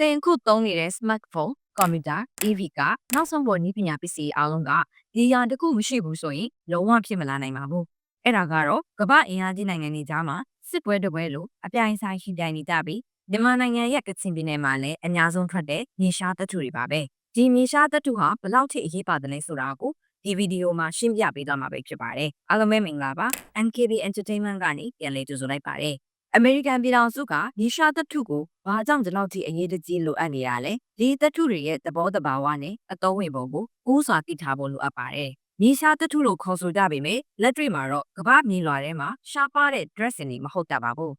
သင်အခုသုံးနေတဲ့ smartphone, computer, EV ကနောက်ဆုံးပေါ်နည်းပညာပစ္စည်းအားလုံးကဒီရန်တစ်ခုမရှိဘူးဆိုရင်လုံးဝဖြစ်မလာနိုင်ပါဘူး။အဲ့ဒါကတော့ကမ္ဘာအင်အားကြီးနိုင်ငံတွေကြားမှာစစ်ပွဲတစ်ပွဲလိုအပြိုင်ဆိုင်ရှိတိုင်နေကြပြီးမြန်မာနိုင်ငံရဲ့ကချင်ပြည်နယ်မှာလည်းအများဆုံးထွက်တဲ့မြေရှားသတ္တုတွေပါပဲ။ဒီမြေရှားသတ္တုဟာဘယ်လောက်ထိအရေးပါတယ်လဲဆိုတာကိုဒီဗီဒီယိုမှာရှင်းပြပေးသွားမှာပဲဖြစ်ပါတယ်။အားလုံးပဲမင်္ဂလာပါ။ MKB Entertainment ကနေပြန်လည်ကြိုဆိုလိုက်ပါတယ်။ အမေရိကန်ပြည်ထောင်စုကဒီရှာသတ္ထုကိုဘာကြောင့်ဒီလောက်ထိအရေးတကြီးလိုအပ်နေရလဲဒီသတ္ထုတွေရဲ့သဘောတဘာဝနဲ့အသုံးဝင်ပုံကိုဥစွာသိထားဖို့လိုအပ်ပါတယ်မြေရှားသတ္ထုလို့ခေါ်ဆိုကြပေမယ့်လက်တွေ့မှာတော့ကမ္ဘာမြေလွှာထဲမှာရှားပါတဲ့ dressing တွေမဟုတ်တတ်ပါဘူး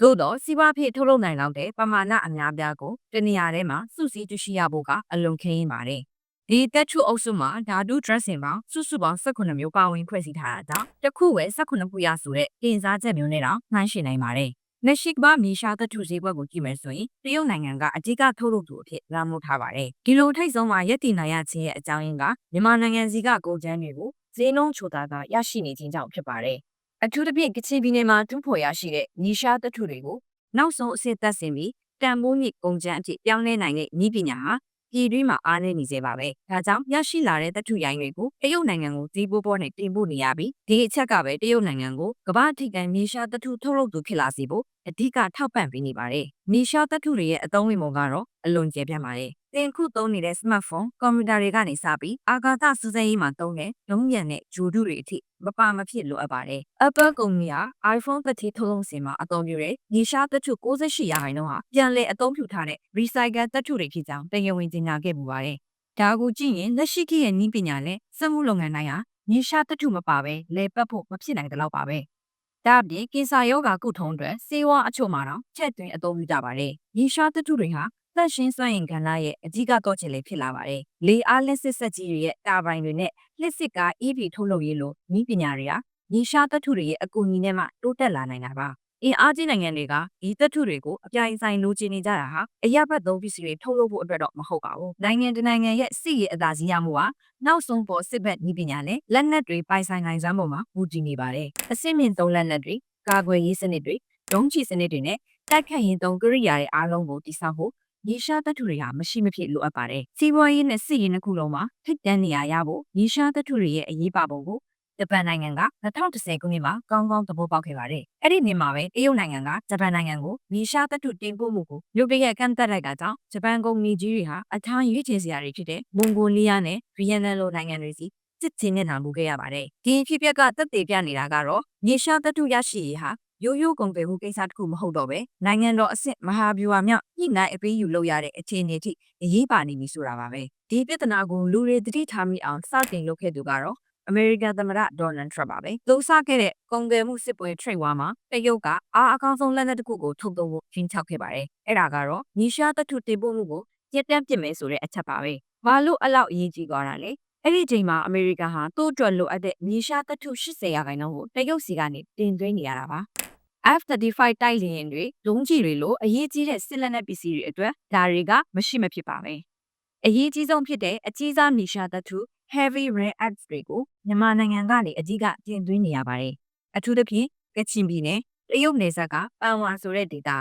သို့တော့စီးပွားဖြစ်ထုတ်လုပ်နိုင်လောက်တဲ့ပမာဏအများပြားကိုတနေရာထဲမှာစုစည်းတွေ့ရှိရဖို့ကအလွန်ခင်းရင်ပါတယ် ဒီတက်ထုအုပ်စုမှာဓာတု dressing ပေါင်းစုစုပေါင်း18မျိုးပါဝင်ဖွဲ့စည်းထားတာကြောင့်တစ်ခုဝယ်18ခုရဆိုတဲ့တင်စားချက်မျိုးနဲ့တော့နှိုင်းယှဉ်နိုင်ပါတယ်လက်ရှိကမ္ဘာမြေရှားသတ္ထုဈေးကွက်ကိုကြည့်မယ်ဆိုရင်တရုတ်နိုင်ငံကအကြီးကထုတ်လုပ်သူအဖြစ်လွှမ်းမိုးထားပါတယ်။ဒီလိုထိတ်ဆုံးမှာရက်တည်နိုင်ရခြင်းရဲ့အကြောင်းရင်းကမြန်မာနိုင်ငံစီကကုန်ကျန်းတွေကိုဈေးနှုန်းချိုတာကရရှိနေခြင်းကြောင့်ဖြစ်ပါတယ်။အထူးသဖြင့်ကချင်ပြည်နယ်မှာတူးဖော်ရရှိတဲ့မြေရှားသတ္ထုတွေကိုနောက်ဆုံးအဆင့်သက်ဆင်ပြီးတန်ဖိုးမြင့်ကုန်ကျန်းအဖြစ်ပြောင်းလဲနိုင်တဲ့ဤပညာဟာ ပြည်တွင်းမှာအားနည်းနေစေပါပဲ။ဒါကြောင့်ရရှိလာတဲ့သတ္ထုရိုင်းတွေကိုတရုတ်နိုင်ငံကိုဒီပိုးပေါ်နဲ့တင်ပို့နေရပြီးဒီအချက်ကပဲတရုတ်နိုင်ငံကိုကမ္ဘာထိပ်တန်းမြေရှားသတ္ထုထုတ်လုပ်သူဖြစ်လာစေဖို့အဓိကထောက်ပံ့ပေးနေပါတယ်။မြေရှားသတ္ထုတွေရဲ့အသုံးဝင်ပုံကတော့အလွန်ကျယ်ပြန့်ပါတယ်။ သင်ခုသုံးနေတဲ့ smartphone, ကွန်ပျူတာတွေကနေစပြီးအာကာသစူးစမ်းရေးမှာသုံးတဲ့လုံးရံတဲ့ဂျိုဒုတွေအထိမပါမဖြစ်လိုအပ်ပါတယ်။ Apple ကုမ္ပဏီက iPhone 13ထုတ်လုပ်စဉ်မှာအသုံးပြုတဲ့မြေရှားသတ္ထု68ရာခိုင်နှုန်းဟာပြန်လည်အသုံးပြုထားတဲ့ recycle သတ္ထုတွေဖြစ်ကြောင်းတရားဝင်ကြေညာခဲ့ပူပါတယ်။ဒါကိုကြည့်ရင်လက်ရှိခေတ်ရဲ့နည်းပညာနဲ့စက်မှုလုပ်ငန်းတိုင်းဟာမြေရှားသတ္ထုမပါဘဲလဲပတ်ဖို့မဖြစ်နိုင်တဲ့လောက်ပါပဲ။ဒါအပြင်ကင်ဆာရောဂါကုထုံးအတွက်ဆေးဝါးအချို့မှာတော့ချက်သွင်းအသုံးပြုကြပါတယ်။မြေရှားသတ္ထုတွေဟာ သက်ရှင်းစွမ်းအင်ကဏ္ဍရဲ့အကြီးကတော့ချင်လေးဖြစ်လာပါတယ်။လေအားလက်စစ်ဆက်ကြီးတွေရဲ့တာဘိုင်တွေနဲ့လက်စစ်ကား EV ထုတ်လုပ်ရေးလိုနည်းပညာတွေဟာမြေရှားသတ္ထုတွေရဲ့အကူအညီနဲ့မှတိုးတက်လာနိုင်တာပါ။အင်အားကြီးနိုင်ငံတွေကဒီသတ္ထုတွေကိုအပြိုင်ဆိုင်လိုချင်နေကြတာဟာအရဘတ်သုံးပစ္စည်းတွေထုတ်လုပ်ဖို့အတွက်တော့မဟုတ်ပါဘူး။နိုင်ငံတနိုင်ငံရဲ့စစ်ရေးအသာစီးရမှုဟာနောက်ဆုံးပေါ်စစ်ဘက်နည်းပညာနဲ့လက်နက်တွေပိုင်ဆိုင်နိုင်စွမ်းပေါ်မှာမူတည်နေပါတယ်။အစစ်မြင့်သုံးလက်နက်တွေကာကွယ်ရေးစနစ်တွေဒုံးချီစနစ်တွေနဲ့တိုက်ခတ်ရင်သုံးကိရိယာတွေအားလုံးကိုတိစောက်ဖို့ ရေရှားသတ္ထုတွေဟာမရှိမဖြစ်လိုအပ်ပါတယ်။စီးပွားရေးနဲ့စစ်ရေးနှစ်ခုလုံးမှာထိပ်တန်းနေရာရဖို့ရေရှားသတ္ထုတွေရဲ့အရေးပါပုံကိုဂျပန်နိုင်ငံက2010ခုနှစ်မှာကောင်းကောင်းသဘောပေါက်ခဲ့ပါတယ်။အဲ့ဒီနှစ်မှာပဲတရုတ်နိုင်ငံကဂျပန်နိုင်ငံကိုမြေရှားသတ္ထုတင်ပို့မှုကိုရုတ်တရက်ကန့်သက်လိုက်တာကြောင့်ဂျပန်ကုမ္ပဏီကြီးတွေဟာအထားရွေးချယ်စရာတွေဖြစ်တဲ့မွန်ဂိုလီးယားနဲ့ဗီယက်နမ်လိုနိုင်ငံတွေစီစစ်ချင်းနဲ့နာမှုခဲ့ရပါတယ်။ဒီဖြစ်ပျက်ကသက်သေပြနေတာကတော့မြေရှားသတ္ထုရရှိရေးဟာ ရိုးရိုးကုန်သွယ်မှုကိစ္စတစ်ခုမဟုတ်တော့ပဲနိုင်ငံတော်အဆင့်မဟာဗျူဟာမြောက်ညှိနှိုင်းအပေးယူလုပ်ရတဲ့အခြေအနေထိအရေးပါနေပြီဆိုတာပါပဲဒီပြဿနာကိုလူတွေသတိထားမိအောင်စတင်လုပ်ခဲ့သူကတော့အမေရိကန်သမ္မတဒေါ်နယ်ထရမ့်ပါပဲ။သူစခဲ့တဲ့ကုန်သွယ်မှုစစ်ပွဲ trade war မှာတရုတ်ကအားအကောင်းဆုံးလက်နက်တစ်ခုကိုထုတ်သုံးဖို့ချင်းချောက်ခဲ့ပါတယ်။အဲ့ဒါကတော့ညီရှားတထုတင်ပို့မှုကိုပြတ်တန်းပစ်မယ်ဆိုတဲ့အချက်ပါပဲ။ဘာလို့အလောက်အရေးကြီးသွားတာလဲ။အဲ့ဒီချိန်မှာအမေရိကန်ဟာသူ့အတွက်လိုအပ်တဲ့မြေရှားတထု80ရာခိုင်နှုန်းကိုတရုတ်စီကနေတင်သွင်းနေရတာပါ။ F-35 တိုက်လေယာဉ်တွေဒုံးကျည်တွေလိုအရေးကြီးတဲ့စစ်လက်နက်ပစ္စည်းတွေအတွက်ဒါတွေကမရှိမဖြစ်ပါပဲ။အရေးကြီးဆုံးဖြစ်တဲ့အကြီးစားမီရှာသတ္ထု heavy rare earths တွေကိုမြန်မာနိုင်ငံကနေအကြီးကတင်သွင်းနေရပါတယ်။အထူးသဖြင့်ကချင်ပြည်နယ်တရုတ်နယ်စပ်ကပန်ဝါဆိုတဲ့ဒေသဟာ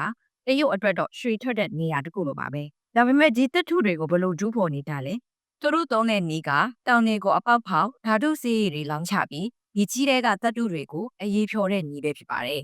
တရုတ်အတွက်တော့ရွှေထွက်တဲ့နေရာတစ်ခုလိုပါပဲ။ဒါပေမဲ့ဒီသတ္ထုတွေကိုဘယ်လိုဒူးဖော်နေတာလဲ။သူတို့သုံးတဲ့နေကတောင်တွေကိုအပေါက်ဖောက်ဓာတုဆေးရည်တွေလောင်းချပြီးဒီကြီးတဲ့ကသတ္ထုတွေကိုအရေးဖြော်တဲ့နေပဲဖြစ်ပါတယ်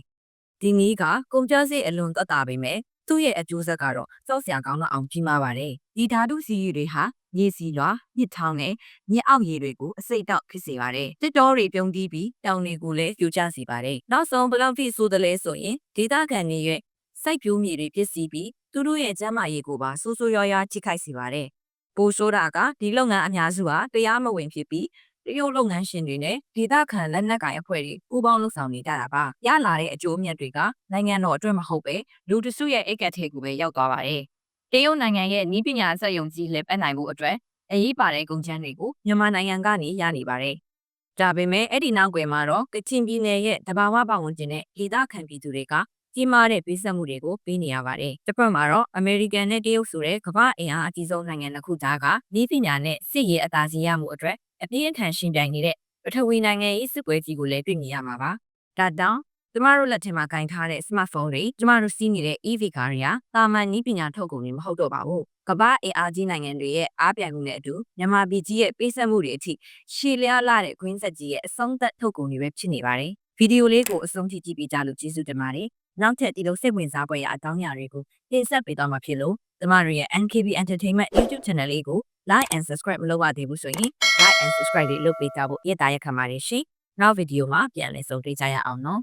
ဒီနည်းကကုန်ကျစရိတ်အလွန်သက်သာပေမဲ့သူ့ရဲ့အကျိုးဆက်ကတော့စောက်စရာကောင်းတော့အောင်ကြီးမားပါတယ်။ဒီဓာတုစီးရီတွေဟာမြေစီလွာမြစ်ထောင်းနဲ့မြစ်အောက်ရေတွေကိုအစိတ်တောက်ဖြစ်စေပါတယ်။တစ်တော်တွေပြုံးတီးပြီးတောင်တွေကိုလည်းပြိုကျစေပါတယ်။နောက်ဆုံးဘလောက်ထိဆိုးတယ်လဲဆိုရင်ဒေသခံတွေရဲ့စိုက်ပျိုးမြေတွေပြည့်စည်ပြီးသူတို့ရဲ့ကျန်းမာရေးကိုပါဆိုးဆိုးရွားရွားထိခိုက်စေပါတယ်။ပိုဆိုးတာကဒီလုပ်ငန်းအများစုဟာတရားမဝင်ဖြစ်ပြီးတ ရုတ်လုပ်ငန်းရှင်တွေနဲ့ဒေသခံလက်နက်ကိုင်အဖွဲ့တွေပူးပေါင်းလှုပ်ဆောင်နေကြတာပါ။ရလာတဲ့အကျိုးအမြတ်တွေကနိုင်ငံတော်အတွက်မဟုတ်ပဲလူတစုရဲ့အိတ်ကက်ထဲကိုပဲရောက်သွားပါတယ်။တရုတ်နိုင်ငံရဲ့ဤပညာစက်ယုံကြီးလည်းပတ်နိုင်မှုအတွက်အရေးပါတဲ့ကုန်ကျန်းတွေကိုမြန်မာနိုင်ငံကနေရနေပါတယ်။ဒါပေမဲ့အဲ့ဒီနောက်ွယ်မှာတော့ကချင်ပြည်နယ်ရဲ့တဘာဝပတ်ဝန်းကျင်နဲ့ဒေသခံပြည်သူတွေကကြီးမားတဲ့ပေးဆက်မှုတွေကိုပေးနေရပါတယ်။တစ်ဖက်မှာတော့အမေရိကန်နဲ့တရုတ်ဆိုတဲ့ကမ္ဘာအင်အားအကြီးဆုံးနိုင်ငံတစ်ခုကြားကဤပညာနဲ့စစ်ရေးအသာစီးရမှုအတွက် အပြင်းအထန်ရှင်ပြိုင်နေတဲ့ပထဝီနိုင်ငံရေးစစ်ပွဲကြီးကိုလည်းတွေ့မြင်ရမှာပါ။ဒါတောင်ကျမတို့လက်ထက်မှာကင်ထားတဲ့ smartphone တွေကျမတို့စီးနေတဲ့ EV ကားတွေကတာမန်နည်းပညာထုတ်ကုန်တွေမဟုတ်တော့ပါဘူးကမ္ဘာအင်အားကြီးနိုင်ငံတွေရဲ့အားပြိုင်မှုနဲ့အတူမြန်မာပြည်ကြီးရဲ့ပေးဆက်မှုတွေအထိရှည်လျားလာတဲ့ green set ကြီးရဲ့အဆုံးသက်ထုတ်ကုန်တွေပဲဖြစ်နေပါတယ်ဗီဒီယိုလေးကိုအဆုံးထိကြည့်ပေးကြလို့ကျေးဇူးတင်ပါတယ်နောက်ထပ်ဒီလိုစိတ်ဝင်စားဖွယ်ရာအကြောင်းအရာတွေကိုတင်ဆက်ပေးသွားမှာဖြစ်လို့ကျမတို့ရဲ့ NKB Entertainment YouTube channel လေးကို like and subscribe မလုပ်ရသေးဘူးဆိုရင် like and subscribe လေးလုပ်ပေးကြဖို့ရည်သားရခံပါတယ်ရှင်နောက်ဗီဒီယိုမှာပြန်လည်ဆုံတွေ့ကြရအောင်နော်